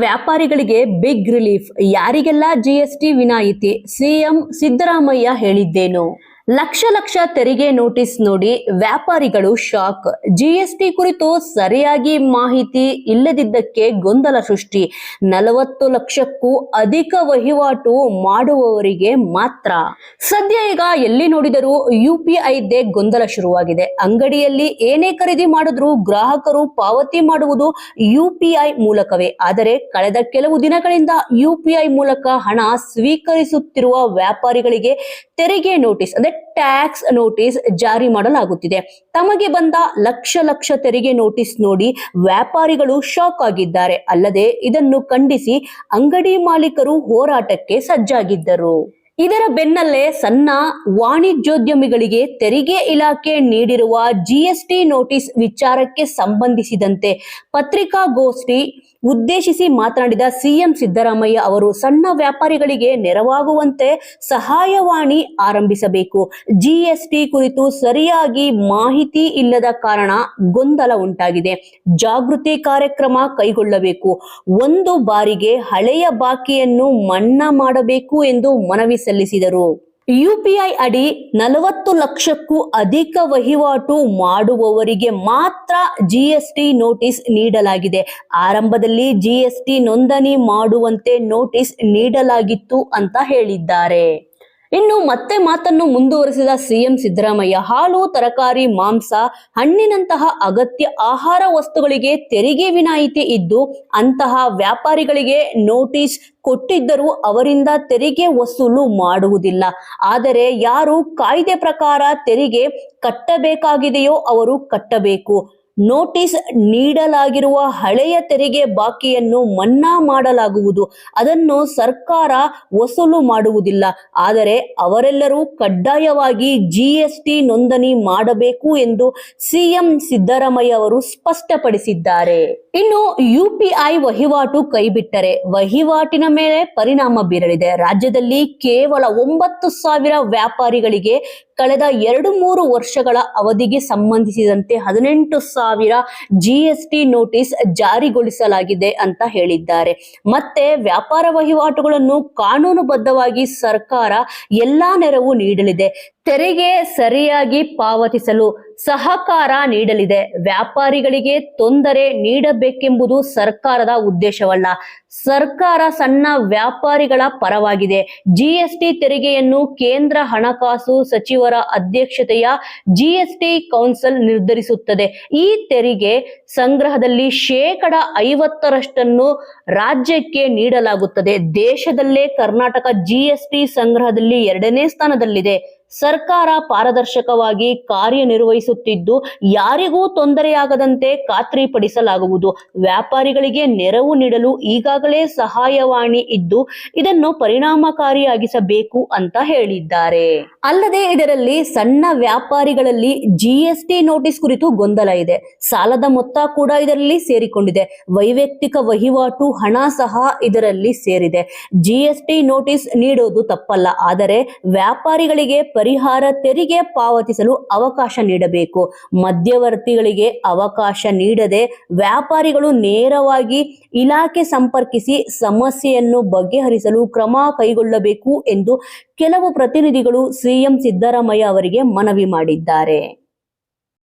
ವ್ಯಾಪಾರಿಗಳಿಗೆ big relief ಯಾರಿಗೆಲ್ಲ GST ವಿನಾಯಿತಿ? ಸಿಎಂ ಸಿದ್ದರಾಮಯ್ಯ ಹೇಳಿದ್ದೇನು? ಲಕ್ಷ ಲಕ್ಷ ತೆರಿಗೆ ನೋಟಿಸ್ ನೋಡಿ ವ್ಯಾಪಾರಿಗಳು ಶಾಕ್. ಜಿಎಸ್ಟಿ ಕುರಿತು ಸರಿಯಾಗಿ ಮಾಹಿತಿ ಇಲ್ಲದಿದ್ದಕ್ಕೆ ಗೊಂದಲ ಸೃಷ್ಟಿ. ನಲವತ್ತು ಲಕ್ಷಕ್ಕೂ ಅಧಿಕ ವಹಿವಾಟು ಮಾಡುವವರಿಗೆ ಮಾತ್ರ. ಸದ್ಯ ಈಗ ಎಲ್ಲಿ ನೋಡಿದರೂ ಯು ಪಿ ಗೊಂದಲ ಶುರುವಾಗಿದೆ. ಅಂಗಡಿಯಲ್ಲಿ ಏನೇ ಖರೀದಿ ಮಾಡಿದ್ರೂ ಗ್ರಾಹಕರು ಪಾವತಿ ಮಾಡುವುದು ಯು ಪಿ ಐ ಮೂಲಕವೇ. ಆದರೆ ಕಳೆದ ಕೆಲವು ದಿನಗಳಿಂದ ಯು ಪಿ ಐ ಮೂಲಕ ಹಣ ಸ್ವೀಕರಿಸುತ್ತಿರುವ ವ್ಯಾಪಾರಿಗಳಿಗೆ ತೆರಿಗೆ ನೋಟಿಸ್, ಅಂದ್ರೆ ಟ್ಯಾಕ್ಸ್ ನೋಟಿಸ್ ಜಾರಿ ಮಾಡಲಾಗುತ್ತಿದೆ. ತಮಗೆ ಬಂದ ಲಕ್ಷ ಲಕ್ಷ ತೆರಿಗೆ ನೋಟಿಸ್ ನೋಡಿ ವ್ಯಾಪಾರಿಗಳು ಶಾಕ್ ಆಗಿದ್ದಾರೆ. ಅಲ್ಲದೆ ಇದನ್ನು ಖಂಡಿಸಿ ಅಂಗಡಿ ಮಾಲೀಕರು ಹೋರಾಟಕ್ಕೆ ಸಜ್ಜಾಗಿದ್ದರು. ಇದರ ಬೆನ್ನಲ್ಲೇ ಸಣ್ಣ ವಾಣಿಜ್ಯೋದ್ಯಮಿಗಳಿಗೆ ತೆರಿಗೆ ಇಲಾಖೆ ನೀಡಿರುವ ಜಿಎಸ್ಟಿ ನೋಟಿಸ್ ವಿಚಾರಕ್ಕೆ ಸಂಬಂಧಿಸಿದಂತೆ ಪತ್ರಿಕಾಗೋಷ್ಠಿ ಉದ್ದೇಶಿಸಿ ಮಾತನಾಡಿದ ಸಿಎಂ ಸಿದ್ದರಾಮಯ್ಯ ಅವರು, ಸಣ್ಣ ವ್ಯಾಪಾರಿಗಳಿಗೆ ನೆರವಾಗುವಂತೆ ಸಹಾಯವಾಣಿ ಆರಂಭಿಸಬೇಕು. ಜಿಎಸ್ಟಿ ಕುರಿತು ಸರಿಯಾಗಿ ಮಾಹಿತಿ ಇಲ್ಲದ ಕಾರಣ ಗೊಂದಲ ಉಂಟಾಗಿದೆ. ಜಾಗೃತಿ ಕಾರ್ಯಕ್ರಮ ಕೈಗೊಳ್ಳಬೇಕು. ಒಂದು ಬಾರಿಗೆ ಹಳೆಯ ಬಾಕಿಯನ್ನು ಮನ್ನಾ ಮಾಡಬೇಕು ಎಂದು ಮನವಿ ಸಲ್ಲಿಸಿದರು. ಯುಪಿಐ ಅಡಿ ನಲವತ್ತು ಲಕ್ಷಕ್ಕೂ ಅಧಿಕ ವಹಿವಾಟು ಮಾಡುವವರಿಗೆ ಮಾತ್ರ ಜಿಎಸ್ಟಿ ನೋಟಿಸ್ ನೀಡಲಾಗಿದೆ. ಆರಂಭದಲ್ಲಿ ಜಿಎಸ್ಟಿ ನೋಂದಣಿ ಮಾಡುವಂತೆ ನೋಟಿಸ್ ನೀಡಲಾಗಿತ್ತು ಅಂತ ಹೇಳಿದ್ದಾರೆ. ಇನ್ನು ಮತ್ತೆ ಮಾತನ್ನು ಮುಂದುವರೆಸಿದ ಸಿಎಂ ಸಿದ್ದರಾಮಯ್ಯ, ಹಾಲು, ತರಕಾರಿ, ಮಾಂಸ, ಹಣ್ಣಿನಂತಹ ಅಗತ್ಯ ಆಹಾರ ವಸ್ತುಗಳಿಗೆ ತೆರಿಗೆ ವಿನಾಯಿತಿ ಇದ್ದು, ಅಂತಹ ವ್ಯಾಪಾರಿಗಳಿಗೆ ನೋಟಿಸ್ ಕೊಟ್ಟಿದ್ದರೂ ಅವರಿಂದ ತೆರಿಗೆ ವಸೂಲು ಮಾಡುವುದಿಲ್ಲ. ಆದರೆ ಯಾರು ಕಾಯ್ದೆ ಪ್ರಕಾರ ತೆರಿಗೆ ಕಟ್ಟಬೇಕಾಗಿದೆಯೋ ಅವರು ಕಟ್ಟಬೇಕು. ನೋಟಿಸ್ ನೀಡಲಾಗಿರುವ ಹಳೆಯ ತೆರಿಗೆ ಬಾಕಿಯನ್ನು ಮನ್ನಾ ಮಾಡಲಾಗುವುದು. ಅದನ್ನು ಸರ್ಕಾರ ವಸೂಲು ಮಾಡುವುದಿಲ್ಲ. ಆದರೆ ಅವರೆಲ್ಲರೂ ಕಡ್ಡಾಯವಾಗಿ ಜಿಎಸ್ಟಿ ನೋಂದಣಿ ಮಾಡಬೇಕು ಎಂದು ಸಿಎಂ ಸಿದ್ದರಾಮಯ್ಯ ಅವರು ಸ್ಪಷ್ಟಪಡಿಸಿದ್ದಾರೆ. ಇನ್ನು ಯುಪಿಐ ವಹಿವಾಟು ಕೈಬಿಟ್ಟರೆ ವಹಿವಾಟಿನ ಮೇಲೆ ಪರಿಣಾಮ ಬೀರಲಿದೆ. ರಾಜ್ಯದಲ್ಲಿ ಕೇವಲ ಒಂಬತ್ತು ಸಾವಿರ ವ್ಯಾಪಾರಿಗಳಿಗೆ ಕಳೆದ ಎರಡು ಮೂರು ವರ್ಷಗಳ ಅವಧಿಗೆ ಸಂಬಂಧಿಸಿದಂತೆ ಹದಿನೆಂಟು ಸಾವಿರ ಜಿಎಸ್ಟಿ ನೋಟಿಸ್ ಜಾರಿಗೊಳಿಸಲಾಗಿದೆ ಅಂತ ಹೇಳಿದ್ದಾರೆ. ಮತ್ತೆ ವ್ಯಾಪಾರ ವಹಿವಾಟುಗಳನ್ನು ಕಾನೂನುಬದ್ಧವಾಗಿ ಸರ್ಕಾರ ಎಲ್ಲಾ ನೆರವು ನೀಡಲಿದೆ. ತೆರಿಗೆ ಸರಿಯಾಗಿ ಪಾವತಿಸಲು ಸಹಕಾರ ನೀಡಲಿದೆ. ವ್ಯಾಪಾರಿಗಳಿಗೆ ತೊಂದರೆ ನೀಡಬೇಕೆಂಬುದು ಸರ್ಕಾರದ ಉದ್ದೇಶವಲ್ಲ. ಸರ್ಕಾರ ಸಣ್ಣ ವ್ಯಾಪಾರಿಗಳ ಪರವಾಗಿದೆ. ಜಿಎಸ್ಟಿ ತೆರಿಗೆಯನ್ನು ಕೇಂದ್ರ ಹಣಕಾಸು ಸಚಿವರ ಅಧ್ಯಕ್ಷತೆಯ ಜಿಎಸ್ಟಿ ಕೌನ್ಸಿಲ್ ನಿರ್ಧರಿಸುತ್ತದೆ. ಈ ತೆರಿಗೆ ಸಂಗ್ರಹದಲ್ಲಿ ಶೇಕಡ ಐವತ್ತರಷ್ಟನ್ನು ರಾಜ್ಯಕ್ಕೆ ನೀಡಲಾಗುತ್ತದೆ. ದೇಶದಲ್ಲೇ ಕರ್ನಾಟಕ ಜಿಎಸ್ಟಿ ಸಂಗ್ರಹದಲ್ಲಿ ಎರಡನೇ ಸ್ಥಾನದಲ್ಲಿದೆ. ಸರ್ಕಾರ ಪಾರದರ್ಶಕವಾಗಿ ಕಾರ್ಯನಿರ್ವಹಿಸುತ್ತಿದ್ದು ಯಾರಿಗೂ ತೊಂದರೆಯಾಗದಂತೆ ಖಾತ್ರಿಪಡಿಸಲಾಗುವುದು. ವ್ಯಾಪಾರಿಗಳಿಗೆ ನೆರವು ನೀಡಲು ಈಗಾಗಲೇ ಸಹಾಯವಾಣಿ ಇದ್ದು ಇದನ್ನು ಪರಿಣಾಮಕಾರಿಯಾಗಿಸಬೇಕು ಅಂತ ಹೇಳಿದ್ದಾರೆ. ಅಲ್ಲದೆ ಇದರಲ್ಲಿ ಸಣ್ಣ ವ್ಯಾಪಾರಿಗಳಲ್ಲಿ ಜಿಎಸ್ಟಿ ನೋಟಿಸ್ ಕುರಿತು ಗೊಂದಲ ಇದೆ. ಸಾಲದ ಮೊತ್ತ ಕೂಡ ಇದರಲ್ಲಿ ಸೇರಿಕೊಂಡಿದೆ. ವೈಯಕ್ತಿಕ ವಹಿವಾಟು, ಹಣ ಸಹ ಇದರಲ್ಲಿ ಸೇರಿದೆ. ಜಿಎಸ್ಟಿ ನೋಟಿಸ್ ನೀಡೋದು ತಪ್ಪಲ್ಲ. ಆದರೆ ವ್ಯಾಪಾರಿಗಳಿಗೆ ಪರಿಹಾರ ತೆರಿಗೆ ಪಾವತಿಸಲು ಅವಕಾಶ ನೀಡಬೇಕು. ಮಧ್ಯವರ್ತಿಗಳಿಗೆ ಅವಕಾಶ ನೀಡದೆ ವ್ಯಾಪಾರಿಗಳು ನೇರವಾಗಿ ಇಲಾಖೆ ಸಂಪರ್ಕಿಸಿ ಸಮಸ್ಯೆಯನ್ನು ಬಗೆಹರಿಸಲು ಕ್ರಮ ಕೈಗೊಳ್ಳಬೇಕು ಎಂದು ಕೆಲವು ಪ್ರತಿನಿಧಿಗಳು ಸಿಎಂ ಸಿದ್ದರಾಮಯ್ಯ ಅವರಿಗೆ ಮನವಿ ಮಾಡಿದ್ದಾರೆ.